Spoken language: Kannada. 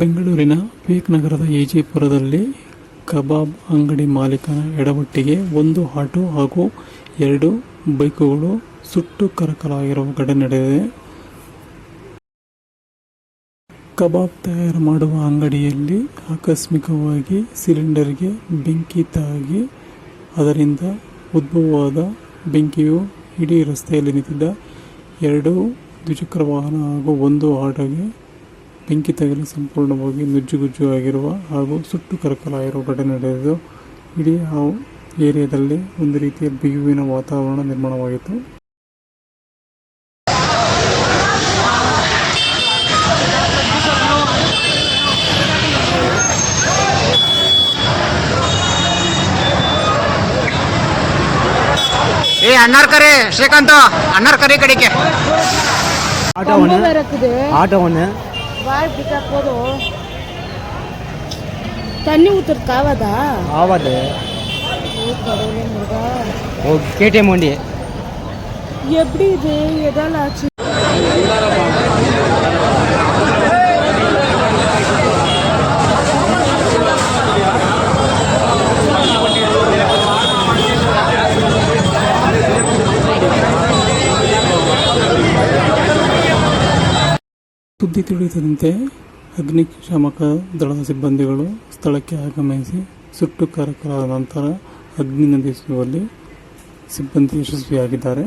ಬೆಂಗಳೂರಿನ ಪೇಕ್ ನಗರದ ಎಜಿಪುರದಲ್ಲಿ ಕಬಾಬ್ ಅಂಗಡಿ ಮಾಲೀಕನ ಎಡವಟ್ಟಿಗೆ ಒಂದು ಆಟೋ ಹಾಗೂ ಎರಡು ಬೈಕುಗಳು ಸುಟ್ಟು ಕರಕಲಾಗಿರುವ ಘಟನೆ ನಡೆದಿದೆ. ಕಬಾಬ್ ತಯಾರು ಮಾಡುವ ಅಂಗಡಿಯಲ್ಲಿ ಆಕಸ್ಮಿಕವಾಗಿ ಸಿಲಿಂಡರ್ಗೆ ಬೆಂಕಿ ತಾಗಿ, ಅದರಿಂದ ಉದ್ಭವವಾದ ಬೆಂಕಿಯು ಇಡೀ ರಸ್ತೆಯಲ್ಲಿ ನಿಂತಿದ್ದ ಎರಡು ದ್ವಿಚಕ್ರ ವಾಹನ ಹಾಗೂ ಒಂದು ಆಟೋಗೆ ಬೆಂಕಿ ತಗಲಿ ಸಂಪೂರ್ಣವಾಗಿ ನುಜ್ಜುಗುಜ್ಜು ಆಗಿರುವ ಹಾಗೂ ಸುಟ್ಟು ಕರಕಲಾಗಿರುವ ಘಟನೆ ನಡೆದಿದ್ದು ಇಡೀ ಆ ಏರಿಯಾದಲ್ಲಿ ಒಂದು ರೀತಿಯ ಬಿಗುವಿನ ವಾತಾವರಣ ನಿರ್ಮಾಣವಾಗಿತ್ತು. ಏ ಅಣ್ಣಾರ್ ಕರೆ ಶ್ರೀಕಾಂತ ಅಣ್ಣಾರ್ ಕರೆ ಕಡೆಗೆ. ಆಟೋವನ್ನ வாய் பிட்டா போதும். தண்ணி ஊத்துறதுக்கு ஆகாதா ஆவாது. கடவுளே முருகா. ஓ கேடிஎம் வண்டி எப்படி இது? எதால ஆச்சு? ಸುದ್ದಿ ತಿಳಿದಂತೆ ಅಗ್ನಿಶಾಮಕ ದಳದ ಸಿಬ್ಬಂದಿಗಳು ಸ್ಥಳಕ್ಕೆ ಆಗಮಿಸಿ ಸುಟ್ಟು ಕಾರ್ಯಕ್ರಮ ನಂತರ ಅಗ್ನಿ ನಂದಿಸುವಲ್ಲಿ ಸಿಬ್ಬಂದಿ ಯಶಸ್ವಿಯಾಗಿದ್ದಾರೆ.